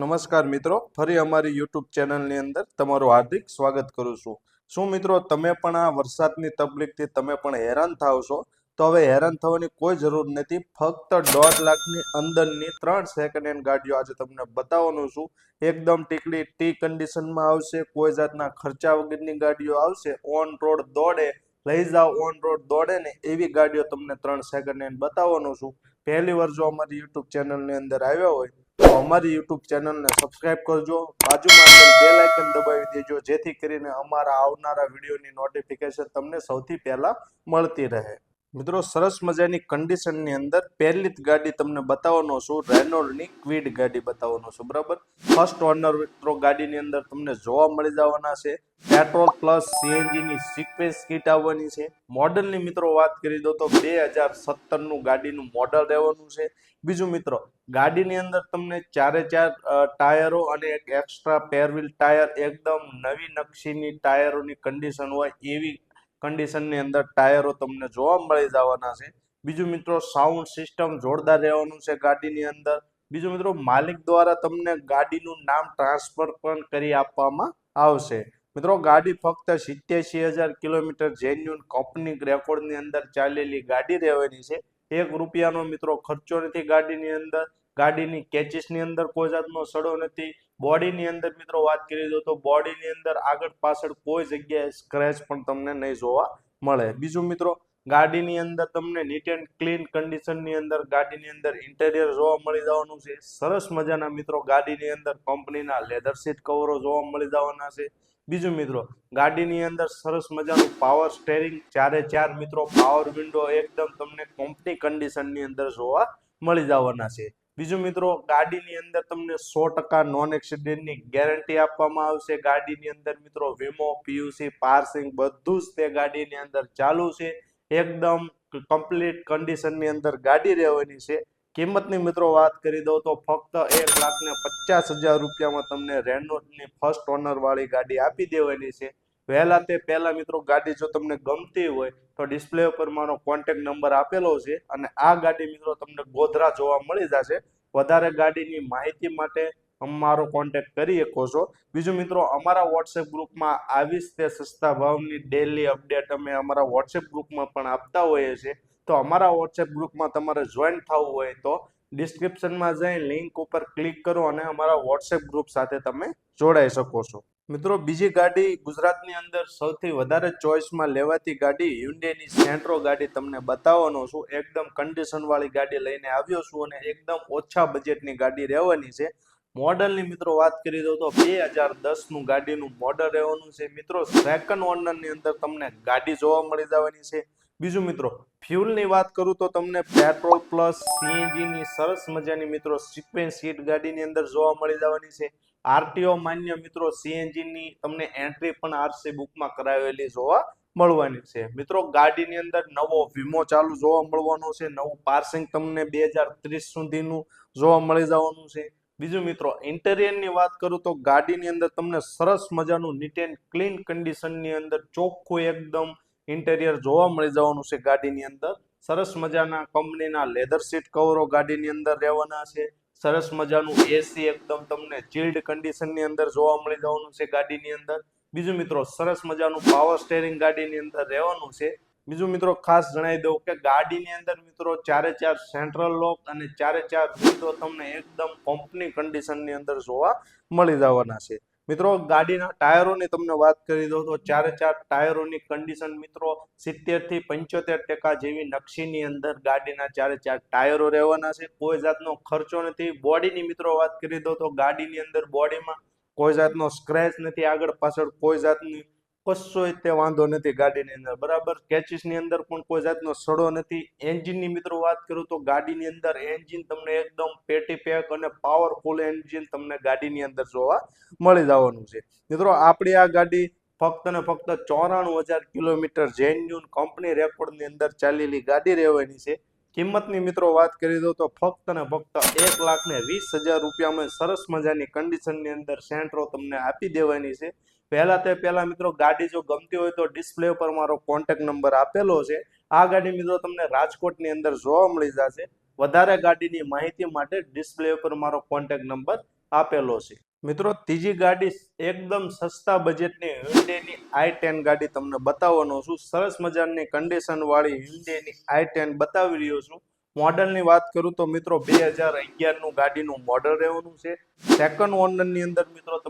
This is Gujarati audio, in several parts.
નમસ્કાર મિત્રો. ફરી અમારી યુટ્યુબ ચેનલની અંદર તમારું હાર્દિક સ્વાગત કરું છું. શું મિત્રો તમે પણ આ વરસાદની તકલીફથી તમે પણ હેરાન થાવ છો? તો હવે હેરાન થવાની કોઈ જરૂર નથી. ફક્ત દોઢ લાખની અંદરની ત્રણ સેકન્ડ હેન્ડ ગાડીઓ આજે તમને બતાવવાનું છું. એકદમ ટીકડી ટી કન્ડિશનમાં આવશે, કોઈ જાતના ખર્ચા વગરની ગાડીઓ આવશે ઓન રોડ દોડે, લઈ જાઓ ઓન રોડ દોડે ને એવી ગાડીઓ તમને ત્રણ સેકન્ડ હેન્ડ બતાવવાનો છું. પહેલી વાર જો અમારી યુટ્યુબ ચેનલની અંદર આવ્યા હોય તો અમારી યુટ્યુબ ચેનલને સબસ્ક્રાઇબ કરજો. બાજુમાં આપેલ બેલ આઇકન દબાવી દેજો, જેથી કરીને અમારા આવનારા વિડીયોની નોટિફિકેશન તમને સૌથી પહેલા મળતી રહે. મિત્રો, સરસ મજાની કન્ડિશનની અંદર પહેલી જ ગાડી તમને બતાવવાનો છું રેનોલ્ડની ક્વિડ ગાડી બતાવવાનો છું, બરાબર? ફર્સ્ટ ઓનર મિત્રો ગાડીની અંદર તમને જોવા મળી જવાના છે પેટ્રોલ પ્લસ સીએનજીની સિક્વેન્સ કીટ આવવાની છે. મોડલની મિત્રો વાત કરી દો તો બે હજાર સત્તરનું ગાડીનું મોડલ રહેવાનું છે. બીજું મિત્રો, ગાડીની અંદર તમને ચારે ચાર ટાયરો અને એક એક્સ્ટ્રા પેરવીલ ટાયર, એકદમ નવી નકશીની ટાયરોની કન્ડિશન હોય એવી કન્ડિશનની અંદર ટાયરો તમને જોવા મળી જવાના છે. બીજું મિત્રો સાઉન્ડ સિસ્ટમ જોરદાર રહેવાનું છે ગાડીની અંદર. બીજું મિત્રો માલિક દ્વારા તમને ગાડીનું નામ ટ્રાન્સફર પણ કરી આપવામાં આવશે. મિત્રો ગાડી ફક્ત સિત્યાસી હજાર કિલોમીટર જેન્યુન કંપની રેકોર્ડની અંદર ચાલેલી ગાડી રહેવાની છે. એક રૂપિયાનો મિત્રો ખર્ચો નથી ગાડીની અંદર. ગાડીની કેચીસની અંદર કોઈ જાતનો સડો નથી. બોડીની અંદર મિત્રો વાત કરી દો તો બોડીની અંદર આગળ પાછળ કોઈ જગ્યાએ સ્ક્રેચ પણ તમને નહીં જોવા મળે. બીજું મિત્રો, ગાડીની અંદર તમને નીટ એન્ડ ક્લીન કન્ડિશનની અંદર ગાડીની અંદર ઇન્ટેરિયર જોવા મળી જવાનું છે. સરસ મજાના મિત્રો, ગાડીની અંદર કંપનીના લેધર સીટ કવરો જોવા મળી જવાના છે. બીજું મિત્રો, ગાડીની અંદર સરસ મજાનું પાવર સ્ટેરિંગ ચારે ચાર મિત્રો પાવર વિન્ડો એકદમ તમને કંપની કન્ડિશનની અંદર જોવા મળી જવાના છે. બીજું મિત્રો, ગાડીની અંદર તમને સો ટકા નોન એક્સિડેન્ટની ગેરંટી આપવામાં આવશે. ગાડીની અંદર મિત્રો વીમો પીયુસી પાર્સિંગ બધું જ તે ગાડીની અંદર ચાલુ છે. એકદમ કમ્પ્લીટ કન્ડિશનની અંદર ગાડી રહેવાની છે. કિંમતની મિત્રો વાત કરી દઉં તો ફક્ત એક લાખ ને પચાસ હજાર રૂપિયામાં તમને રેનોટની ફર્સ્ટ ઓનર વાળી ગાડી આપી દેવાની છે. વહેલા તે પહેલા મિત્રો ગાડી જો તમને ગમતી હોય તો ડિસ્પ્લે ઉપર મારો કોન્ટેક નંબર આપેલો છે અને આ ગાડી મિત્રો તમને ગોધરા જોવા મળી જશે. વધારે ગાડીની માહિતી માટે અમારો કોન્ટેક્ટ કરી શકો છો. બીજું મિત્રો, અમારા વોટ્સએપ ગ્રુપમાં આવી જ તે સસ્તા ભાવની ડેલી અપડેટ અમે અમારા વોટ્સએપ ગ્રુપમાં પણ આપતા હોઈએ છીએ. તો અમારા વોટ્સએપ ગ્રુપમાં તમારે જોઈન થવું હોય તો ડિસ્ક્રિપ્શનમાં જઈ લિંક ઉપર ક્લિક કરો અને અમારા વોટ્સએપ ગ્રુપ સાથે તમે જોડાઈ શકો છો. મિત્રો, બીજી ગાડી ગુજરાતની અંદર સૌથી વધારે ચોઈસમાં લેવાતી ગાડી હ્યુન્ડેની સેન્ટ્રો ગાડી તમને બતાવવાનો છું. એકદમ કન્ડિશન વાળી ગાડી લઈને આવ્યો છું અને એકદમ ઓછા બજેટની ગાડી રહેવાની છે. મોડલની મિત્રો વાત કરી દઉં તો બે હજાર દસનું ગાડીનું મોડલ રહેવાનું છે. મિત્રો સેકન્ડ ઓનરની અંદર તમને ગાડી જોવા મળી જવાની છે. બીજું મિત્રો, ફ્યુલની વાત કરું તો તમને પેટ્રોલ પ્લસ સીએનજીની સરસ મજાની મિત્રો સિક્વેન્સ સીટ ગાડીની અંદર જોવા મળી જવાની છે. આરટીઓ માન્ય મિત્રો સીએનજીની તમને એન્ટ્રી પણ આરસી બુકમાં કરાવેલી જોવા મળવાની છે. મિત્રો, ગાડીની અંદર નવો વીમો ચાલુ જોવા મળવાનો છે. નવું પાર્સિંગ તમને બે હજાર ત્રીસ સુધીનું જોવા મળી જવાનું છે. બીજું મિત્રો, ઇન્ટેરિયરની વાત કરું તો ગાડીની અંદર તમને સરસ મજાનું નીટ એન્ડ ક્લીન કન્ડિશનની અંદર ચોખ્ખું એકદમ ઇન્ટેરિયર જોવા મળી જવાનું છે ગાડીની અંદર. સરસ મજાના કંપનીના લેધર સીટ કવરો ગાડીની અંદર રહેવાના છે. સરસ મજાનું એસી એકદમ તમને ચિલ્ડ કન્ડિશનની અંદર જોવા મળી જવાનું છે ગાડીની અંદર. બીજું મિત્રો, સરસ મજાનું પાવર સ્ટેરિંગ ગાડીની અંદર રહેવાનું છે. બીજું મિત્રો, ખાસ જણાવી દઉં કે ગાડીની અંદર મિત્રો ચારે ચાર સેન્ટ્રલ લોક અને ચારે ચાર વિન્ડો તમને એકદમ કંપની કન્ડિશનની અંદર જોવા મળી જવાના છે. મિત્રો, ગાડીના ટાયરોની તમને વાત કરી દઉં તો ચારે ચાર ટાયરોની કન્ડિશન મિત્રો સિત્તેરથી પંચોતેર ટકા જેવી નકશીની અંદર ગાડીના ચારે ચાર ટાયરો રહેવાના છે. કોઈ જાતનો ખર્ચો નથી. બોડીની મિત્રો વાત કરી દઉં તો ગાડીની અંદર બોડીમાં કોઈ જાતનો સ્ક્રેચ નથી. આગળ પાછળ કોઈ જાતની કશોય તે વાંધો નથી ગાડીની અંદર. બરાબર? કેચીસની અંદર પણ કોઈ જાતનો સડો નથી. એન્જિનની મિત્રો વાત કરું તો ગાડીની અંદર એન્જિન તમને એકદમ પેટી પેક અને પાવરફુલ એન્જિન તમને ગાડીની અંદર જોવા મળી જવાનું છે. મિત્રો, આપણી આ ગાડી ફક્ત ને ફક્ત ચોરાણું હજાર કિલોમીટર જેન્યુન કંપની રેકોર્ડની અંદર ચાલેલી ગાડી રહેવાની છે. કિંમતની મિત્રો વાત કરી દો તો ફક્ત ને ફક્ત એક લાખ ને વીસ હજાર રૂપિયામાં સરસ મજાની કન્ડિશનની અંદર સેન્ટ્રો તમને આપી દેવાની છે. પહેલા તે પહેલા મિત્રો ગાડી જો ગમતી હોય તો ડિસ્પ્લે ઉપર મારો કોન્ટેક નંબર આપેલો છે. આ ગાડી મિત્રો તમને રાજકોટની અંદર જોવા મળી જશે. વધારે ગાડીની માહિતી માટે ડિસ્પ્લે ઉપર મારો કોન્ટેક નંબર આપેલો છે. મિત્રો ત્રીજી ગાડી એકદમ સસ્તા બજેટની હ્યુન્ડેની આઈ ટેન ગાડી તમને બતાવવાનો છું. સરસ મજાની કન્ડિશન વાળી હ્યુન્ડેની આઈ ટેન બતાવી રહ્યો છું. મોડલની વાત કરું તો મિત્રો બે હજાર અગિયારનું ગાડીનું મોડલ રહેવાનું છે. સેકન્ડ ઓનરની અંદર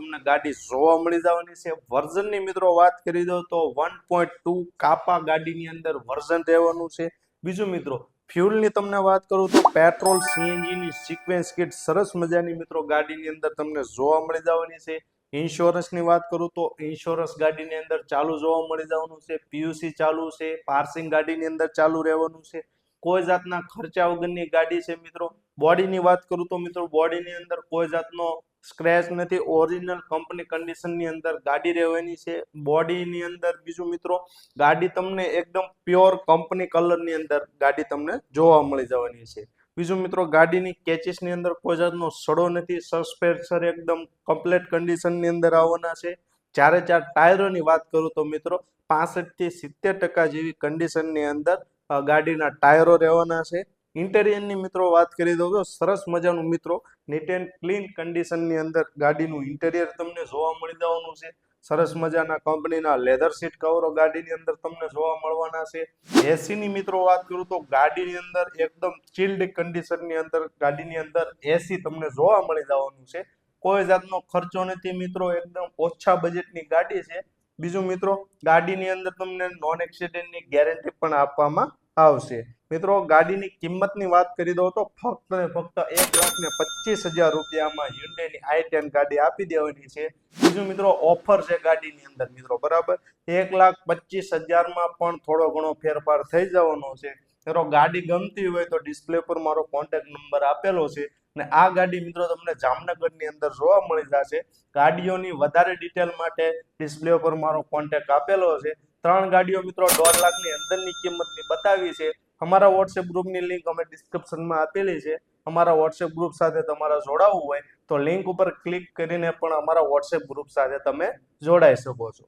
તમને ગાડી જોવા મળી જવાની છે. વર્ઝનની મિત્રો વાત કરી દો તો વન પોઈન્ટ ટુ કાપા ગાડીની અંદર વર્ઝન રહેવાનું છે. બીજું મિત્રો, ફ્યુલની તમને વાત કરું તો પેટ્રોલ સીએનજીની સિક્વેન્સ કિટ સરસ મજાની મિત્રો ગાડીની અંદર તમને જોવા મળી જવાની છે. ઇન્સ્યોરન્સની વાત કરું તો ઇન્સ્યોરન્સ ગાડીની અંદર ચાલુ જોવા મળી જવાનું છે. પીયુસી ચાલુ છે. પાર્સિંગ ગાડીની અંદર ચાલુ રહેવાનું છે. કોઈ જાતના ખર્ચા વગરની ગાડી છે મિત્રો. બોડીની વાત કરું તો મિત્રો, બોડીની અંદર કોઈ જાતનો સ્ક્રેચ નથી. ઓરિજિનલ કંપની કન્ડિશનની અંદર ગાડી રહેવાની છે. બોડીની અંદર બીજું મિત્રો, ગાડી તમને એકદમ પ્યોર કંપની કલરની અંદર ગાડી તમને જોવા મળી જવાની છે. બીજું મિત્રો, ગાડીની કેચીસની અંદર કોઈ જાતનો સડો નથી. સસ્પેન્સર એકદમ કમ્પ્લેટ કન્ડિશનની અંદર આવવાના છે. જ્યારે ચાર ટાયરોની વાત કરું તો મિત્રો પાસઠથી સિત્તેર ટકા જેવી કન્ડિશનની અંદર ગાડીના ટાયરો રહેવાના છે. ઇન્ટેરિયરની મિત્રો વાત કરી દઉં તો સરસ મજાનું મિત્રો નીટ એન્ડ ક્લીન કન્ડિશનની અંદર ગાડીનું ઇન્ટેરિયર તમને જોવા મળી જવાનું છે. સરસ મજાના કંપનીના લેધર સીટ કવરો ગાડીની અંદર તમને જોવા મળવાના છે. એસીની મિત્રો વાત કરું તો ગાડીની અંદર એકદમ ચિલ્ડ કન્ડિશનની અંદર ગાડીની અંદર એસી તમને જોવા મળી જવાનું છે. કોઈ જાતનો ખર્ચો નથી મિત્રો, એકદમ ઓછા બજેટની ગાડી છે. બીજું મિત્રો, ગાડીની અંદર તમને નોન એક્સિડન્ટની ગેરંટી પણ આપવામાં આવશે. મિત્રો, ગાડીની કિંમતની વાત કરી દઉં તો ફક્ત ને ફક્ત એક લાખ ને પચીસ હજાર રૂપિયામાં હ્યુન્ડેની આઈ ટેન ગાડી આપી દેવાની છે. બીજું મિત્રો ઓફર છે ગાડીની અંદર, મિત્રો, બરાબર? એક લાખ પચીસ હજારમાં પણ થોડો ઘણો ફેરફાર થઈ જવાનો છે. મિત્રો, ગાડી ગમતી હોય તો ડિસ્પ્લે પર મારો કોન્ટેક્ટ નંબર આપેલો છે અને આ ગાડી, મિત્રો, તમને જામનગરની અંદર જોવા મળી જશે. ગાડીઓની વધારે ડિટેલ માટે ડિસ્પ્લે પર મારો કોન્ટેક્ટ આપેલો છે. ત્રણ ગાડીઓ મિત્રો દોઢ લાખની અંદરની કિંમતની બતાવી છે. અમારા વોટ્સએપ ગ્રુપની લિંક અમે ડિસ્ક્રિપ્શનમાં આપેલી છે. અમારા વોટ્સએપ ગ્રુપ સાથે તમારે જોડાવવું હોય તો લિંક ઉપર ક્લિક કરીને પણ અમારા વોટ્સએપ ગ્રુપ સાથે તમે જોડાઈ શકો છો.